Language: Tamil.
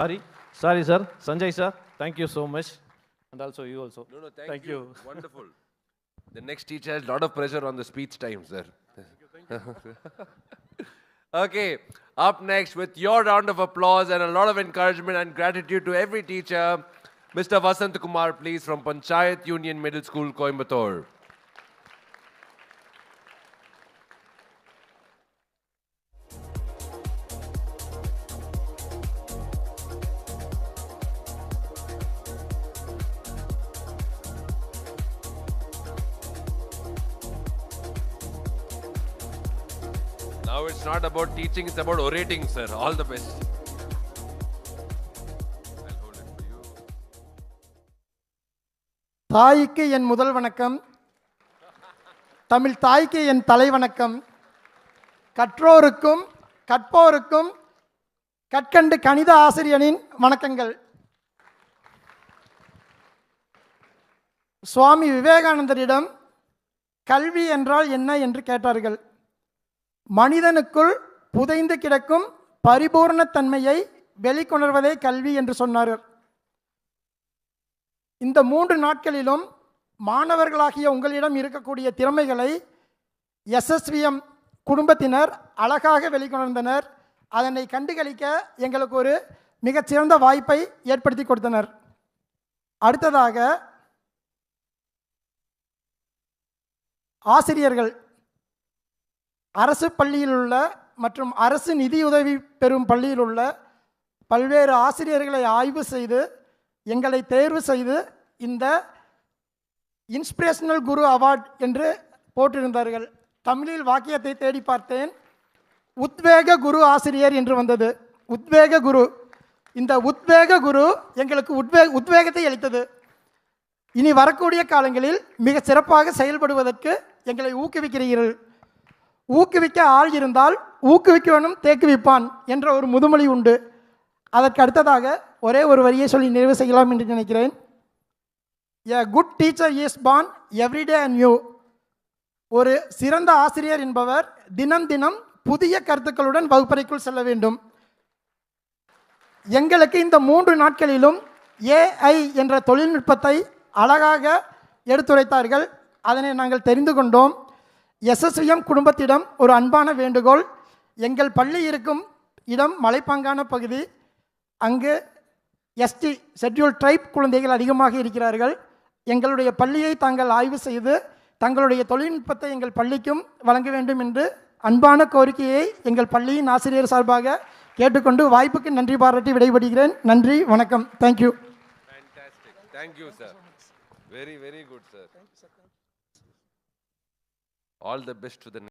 Sorry, sorry, sir. Sanjay, sir. Thank you so much. And also you also. No, no, thank, Thank you. you. Wonderful. The next teacher has a lot of pressure on the speech time, sir. okay, up next with your round of applause and a lot of encouragement and gratitude to every teacher, Mr. Vasant Kumar, please, from Panchayat Union Middle School, Coimbatore. Now it's not about teaching, it's about orating, sir. All the best. தாய்க்கு என் முதல் வணக்கம். தமிழ் தாய்க்கு என் தலை வணக்கம். கற்றோருக்கும் கற்போருக்கும் கற்கண்டு கணித ஆசிரியனின் வணக்கங்கள். சுவாமி விவேகானந்தரிடம் கல்வி என்றால் என்ன என்று கேட்டார்கள். மனிதனுக்குள் புதைந்து கிடக்கும் பரிபூர்ணத்தன்மையை வெளிக்கொணர்வதே கல்வி என்று சொன்னார். இந்த மூன்று நாட்களிலும் மாணவர்களாகிய உங்களிடம் இருக்கக்கூடிய திறமைகளை எஸ்எஸ்விஎம் குடும்பத்தினர் அழகாக வெளிக்கொணர்ந்தனர். அதனை கண்டுகளிக்க எங்களுக்கு ஒரு மிகச்சிறந்த வாய்ப்பை ஏற்படுத்தி கொடுத்தனர். அடுத்ததாக ஆசிரியர்கள் அரசு பள்ளியில் உள்ள மற்றும் அரசு நிதியுதவி பெறும் பள்ளியில் உள்ள பல்வேறு ஆசிரியர்களை ஆய்வு செய்து எங்களை தேர்வு செய்து இந்த இன்ஸ்பிரேஷனல் குரு அவார்ட் என்று போட்டிருந்தார்கள். தமிழில் வாக்கியத்தை தேடி பார்த்தேன். உத்வேக குரு ஆசிரியர் என்று வந்தது. உத்வேக குரு. இந்த உத்வேக குரு எங்களுக்கு உத்வே உத்வேகத்தை அளித்தது. இனி வரக்கூடிய காலங்களில் மிக சிறப்பாக செயல்படுவதற்கு எங்களை ஊக்குவிக்கிறீர்கள். ஊக்குவிக்க ஆள் இருந்தால் ஊக்குவிக்கவனும் தேக்குவிப்பான் என்ற ஒரு முதுமொழி உண்டு. அதற்கு அடுத்ததாக ஒரே ஒரு வரியை சொல்லி நிறைவு செய்யலாம் என்று நினைக்கிறேன். A good teacher is born everyday and new ஒரு சிறந்த ஆசிரியர் என்பவர் தினம் தினம் புதிய கருத்துக்களுடன் வகுப்பறைக்குள் செல்ல வேண்டும். எங்களுக்கு இந்த மூன்று நாட்களிலும் ஏஐ என்ற தொழில்நுட்பத்தை அழகாக எடுத்துரைத்தார்கள். அதனை நாங்கள் தெரிந்து கொண்டோம். எஸ்எஸ்விஎம் குடும்பத்திடம் ஒரு அன்பான வேண்டுகோள். எங்கள் பள்ளி இருக்கும் இடம் மலைப்பாங்கான பகுதி. அங்கு எஸ்டி ஷெட்யூல் ட்ரைப் குழந்தைகள் அதிகமாக இருக்கிறார்கள். எங்களுடைய பள்ளியை தாங்கள் ஆய்வு செய்து தங்களுடைய தொழில்நுட்பத்தை எங்கள் பள்ளிக்கும் வழங்க வேண்டும் என்று அன்பான கோரிக்கையை எங்கள் பள்ளியின் ஆசிரியர் சார்பாக கேட்டுக்கொண்டு வாய்ப்புக்கு நன்றி பாராட்டி விடைபெறுகிறேன். நன்றி வணக்கம். Thank you thank you sir very very good sir. All the best to the